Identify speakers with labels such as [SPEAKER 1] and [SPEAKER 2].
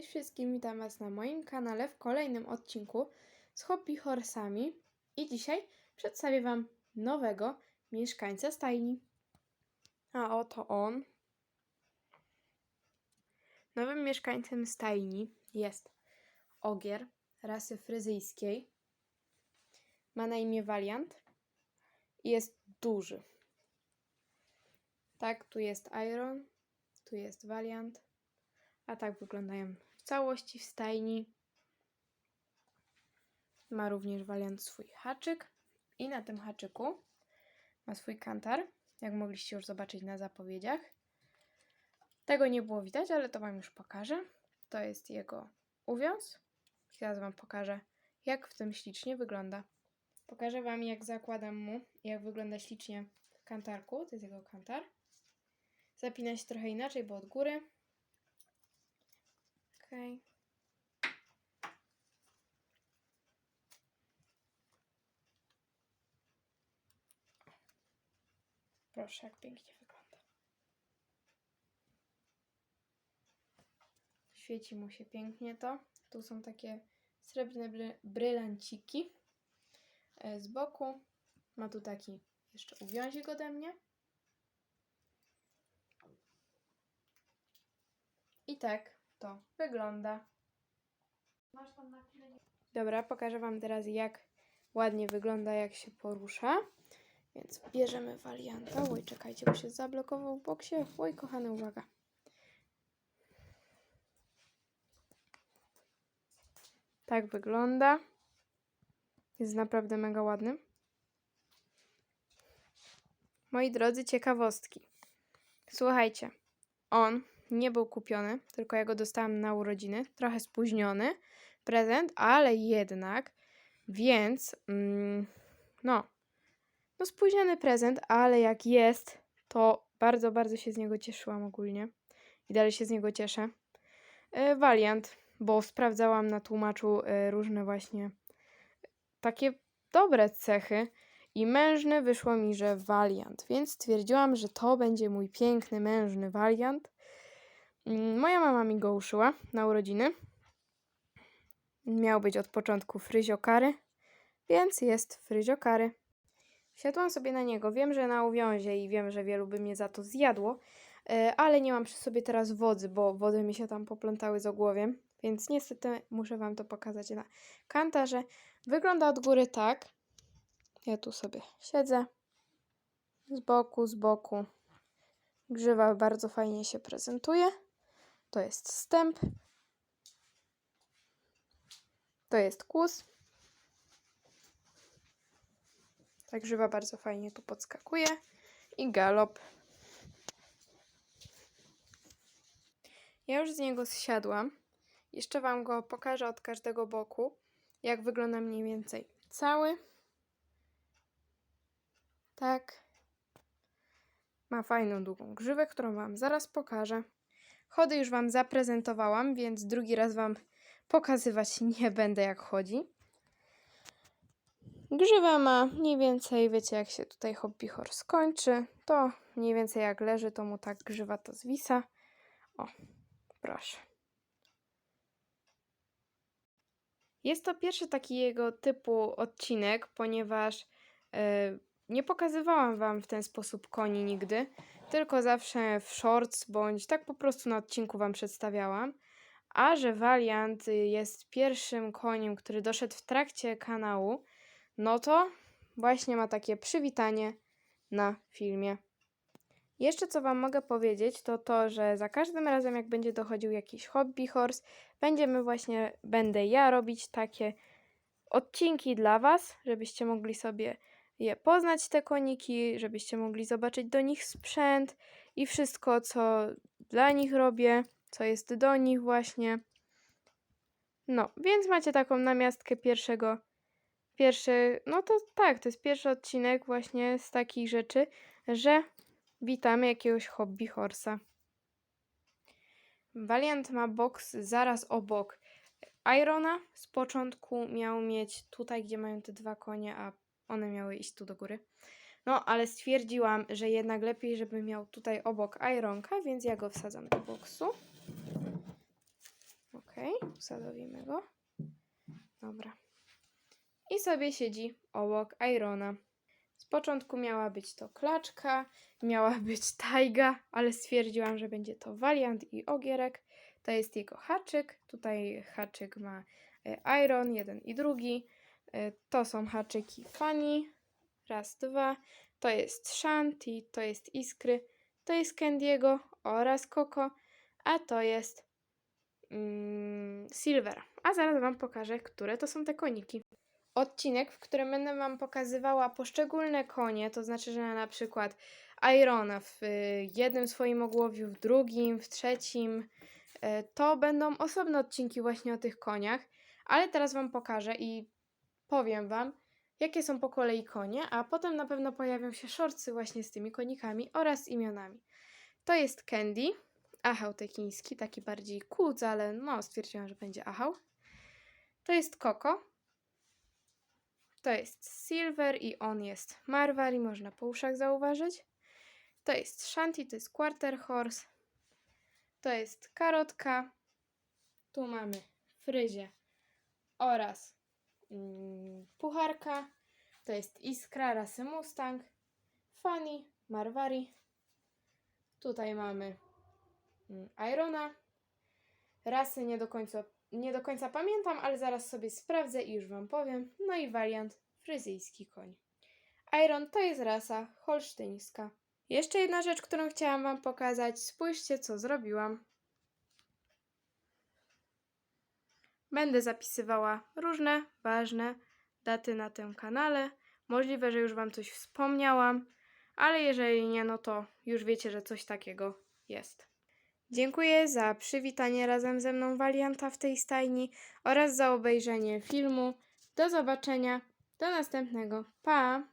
[SPEAKER 1] Cześć wszystkim, witam Was na moim kanale w kolejnym odcinku z Hobby Horsami i dzisiaj przedstawię Wam nowego mieszkańca stajni. A oto on. Nowym mieszkańcem stajni jest ogier rasy fryzyjskiej. Ma na imię Valiant i jest duży. Tak, tu jest Iron, tu jest Valiant. A tak wyglądają w całości w stajni. Ma również waliant swój haczyk i na tym haczyku ma swój kantar, jak mogliście już zobaczyć na zapowiedziach. Tego nie było widać, ale to Wam już pokażę. To jest jego uwiąz. Teraz Wam pokażę, jak w tym ślicznie wygląda. Pokażę Wam, jak zakładam mu, jak wygląda ślicznie w kantarku. To jest jego kantar. Zapina się trochę inaczej, bo od góry. Okej. Proszę, jak pięknie wygląda. Świeci mu się pięknie to. Tu są takie srebrne bry brylanciki. E, Z boku ma tu taki jeszcze uwiązik ode mnie. I tak to wygląda. Dobra, pokażę Wam teraz, jak ładnie wygląda, jak się porusza. Więc bierzemy walianta. Oj, czekajcie, bo się zablokował w boksie. Oj, kochany, uwaga. Tak wygląda. Jest naprawdę mega ładny. Moi drodzy, ciekawostki. Słuchajcie, on nie był kupiony, tylko ja go dostałam na urodziny. Trochę spóźniony prezent, ale jednak, więc mm, no, no spóźniony prezent, ale jak jest, to bardzo, bardzo się z niego cieszyłam ogólnie i dalej się z niego cieszę. E, Valiant, bo sprawdzałam na tłumaczu e, różne właśnie takie dobre cechy i mężny wyszło mi, że Valiant, więc stwierdziłam, że to będzie mój piękny, mężny Valiant. Mm, Moja mama mi go uszyła na urodziny. Miał być od początku fryziokary, więc jest fryziokary. Wsiadłam sobie na niego. Wiem, że na uwiązie i wiem, że wielu by mnie za to zjadło, e, ale nie mam przy sobie teraz wodzy, bo wody mi się tam poplątały z ogłowiem, więc niestety muszę Wam to pokazać na kantarze. Wygląda od góry tak. Ja tu sobie siedzę. Z boku, z boku. Grzywa bardzo fajnie się prezentuje. To jest stęp. To jest kłus. Tak grzywa bardzo fajnie tu podskakuje. I galop. Ja już z niego zsiadłam. Jeszcze Wam go pokażę od każdego boku, jak wygląda mniej więcej cały. Tak. Ma fajną, długą grzywę, którą Wam zaraz pokażę. Chody już Wam zaprezentowałam, więc drugi raz Wam pokazywać nie będę, jak chodzi. Grzywa ma mniej więcej, wiecie, jak się tutaj hobby horse skończy, to mniej więcej jak leży, to mu tak grzywa to zwisa. O, proszę. Jest to pierwszy taki jego typu odcinek, ponieważ e, nie pokazywałam Wam w ten sposób koni nigdy, tylko zawsze w shorts bądź tak po prostu na odcinku Wam przedstawiałam. A że Valiant jest pierwszym koniem, który doszedł w trakcie kanału, no to właśnie ma takie przywitanie na filmie. Jeszcze co Wam mogę powiedzieć, to to, że za każdym razem, jak będzie dochodził jakiś hobby horse, będziemy właśnie, będę ja robić takie odcinki dla Was, żebyście mogli sobie je poznać, te koniki, żebyście mogli zobaczyć do nich sprzęt i wszystko, co dla nich robię, co jest do nich właśnie. No, więc macie taką namiastkę pierwszego, pierwszy, no to tak, to jest pierwszy odcinek właśnie z takich rzeczy, że witamy jakiegoś hobby horsa. Valiant ma box zaraz obok Irona. Z początku miał mieć tutaj, gdzie mają te dwa konie, a one miały iść tu do góry. No, ale stwierdziłam, że jednak lepiej, żeby miał tutaj obok Ironka, więc ja go wsadzam do boksu. Ok. Usadowimy go. Dobra. I sobie siedzi obok Irona. Z początku miała być to klaczka, miała być tajga, ale stwierdziłam, że będzie to Valiant i Ogierek. To jest jego haczyk. Tutaj haczyk ma e, Iron, jeden i drugi. E, To są haczyki Fanny. Raz, dwa. To jest Shanti, to jest Iskry, to jest Candiego oraz Coco, a to jest mm, Silver. A zaraz Wam pokażę, które to są te koniki. Odcinek, w którym będę Wam pokazywała poszczególne konie, to znaczy, że na przykład Irona w y, jednym swoim ogłowiu, w drugim, w trzecim, y, to będą osobne odcinki właśnie o tych koniach, ale teraz Wam pokażę i powiem Wam, jakie są po kolei konie, a potem na pewno pojawią się shortsy właśnie z tymi konikami oraz imionami. To jest Candy, ahał tekiński, taki bardziej kłódz, ale no stwierdziłam, że będzie ahał. To jest Coco. To jest Silver i on jest Marwar i można po uszach zauważyć. To jest Shanti, to jest Quarter Horse. To jest Karotka. Tu mamy Fryzie oraz Pucharka. To jest Iskra, rasy Mustang. Fanny, Marwari. Tutaj mamy mm, Irona. Rasy nie do końca nie do końca pamiętam, ale zaraz sobie sprawdzę i już Wam powiem. No i wariant fryzyjski koń. Iron to jest rasa holsztyńska. Jeszcze jedna rzecz, którą chciałam Wam pokazać. Spójrzcie, co zrobiłam. Będę zapisywała różne ważne daty na tym kanale. Możliwe, że już Wam coś wspomniałam, ale jeżeli nie, no to już wiecie, że coś takiego jest. Dziękuję za przywitanie razem ze mną walianta w tej stajni oraz za obejrzenie filmu. Do zobaczenia. Do następnego. Pa!